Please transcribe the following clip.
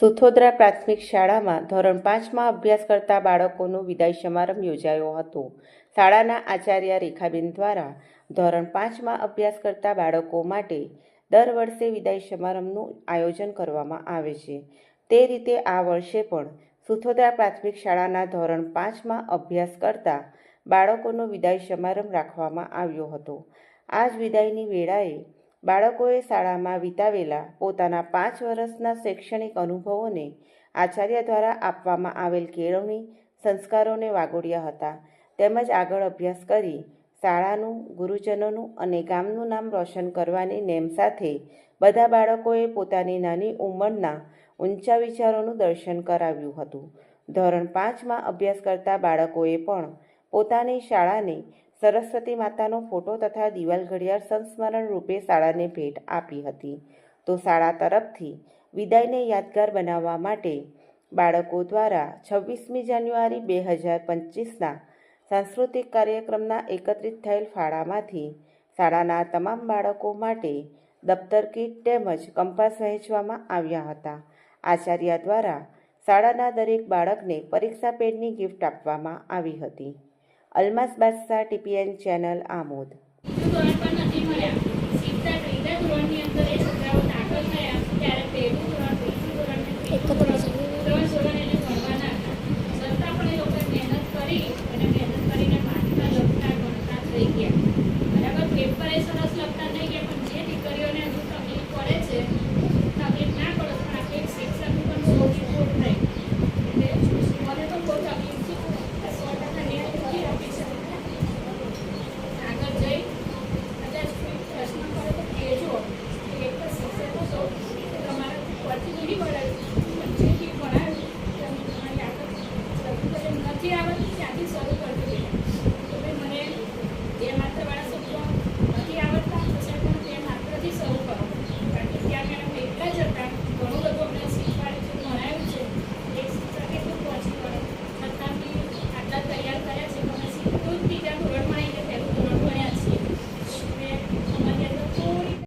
સુથોદરા પ્રાથમિક શાળામાં ધોરણ પાંચમાં અભ્યાસ કરતા બાળકોનો વિદાય સમારંભ યોજાયો હતો. શાળાના આચાર્ય રેખાબેન દ્વારા ધોરણ પાંચમાં અભ્યાસ કરતા બાળકો માટે દર વર્ષે વિદાય સમારંભનું આયોજન કરવામાં આવે છે. તે રીતે આ વર્ષે પણ સુથોદરા પ્રાથમિક શાળાના ધોરણ પાંચમાં અભ્યાસ કરતા બાળકોનો વિદાય સમારંભ રાખવામાં આવ્યો હતો. આ જ વિદાયની વેળાએ બાળકોએ શાળામાં વિતાવેલા પોતાના પાંચ વર્ષના શૈક્ષણિક અનુભવોને આચાર્ય દ્વારા આપવામાં આવેલ કેળવણી સંસ્કારોને વાગોડ્યા હતા. તેમજ આગળ અભ્યાસ કરી શાળાનું, ગુરુજનોનું અને ગામનું નામ રોશન કરવાની નેમ સાથે બધા બાળકોએ પોતાની નાની ઉંમરના ઊંચા વિચારોનું દર્શન કરાવ્યું હતું. ધોરણ પાંચમાં અભ્યાસ કરતા બાળકોએ પણ પોતાની શાળાને સરસ્વતી માતાનો ફોટો તથા દિવાલ ઘડિયાળ સંસ્મરણ રૂપે શાળાને ભેટ આપી હતી. તો શાળા તરફથી વિદાયને યાદગાર બનાવવા માટે બાળકો દ્વારા છવ્વીસમી જાન્યુઆરી બે હજાર પચીસના સાંસ્કૃતિક કાર્યક્રમના એકત્રિત થયેલ ફાળામાંથી શાળાના તમામ બાળકો માટે દફતર કીટ તેમજ કંપાસ વહેંચવામાં આવ્યા હતા. આચાર્ય દ્વારા શાળાના દરેક બાળકને પરીક્ષા પેડની ગિફ્ટ આપવામાં આવી હતી. અલમાસ બાદશાહ ટીપીએન ચેનલ આમોદ. আবার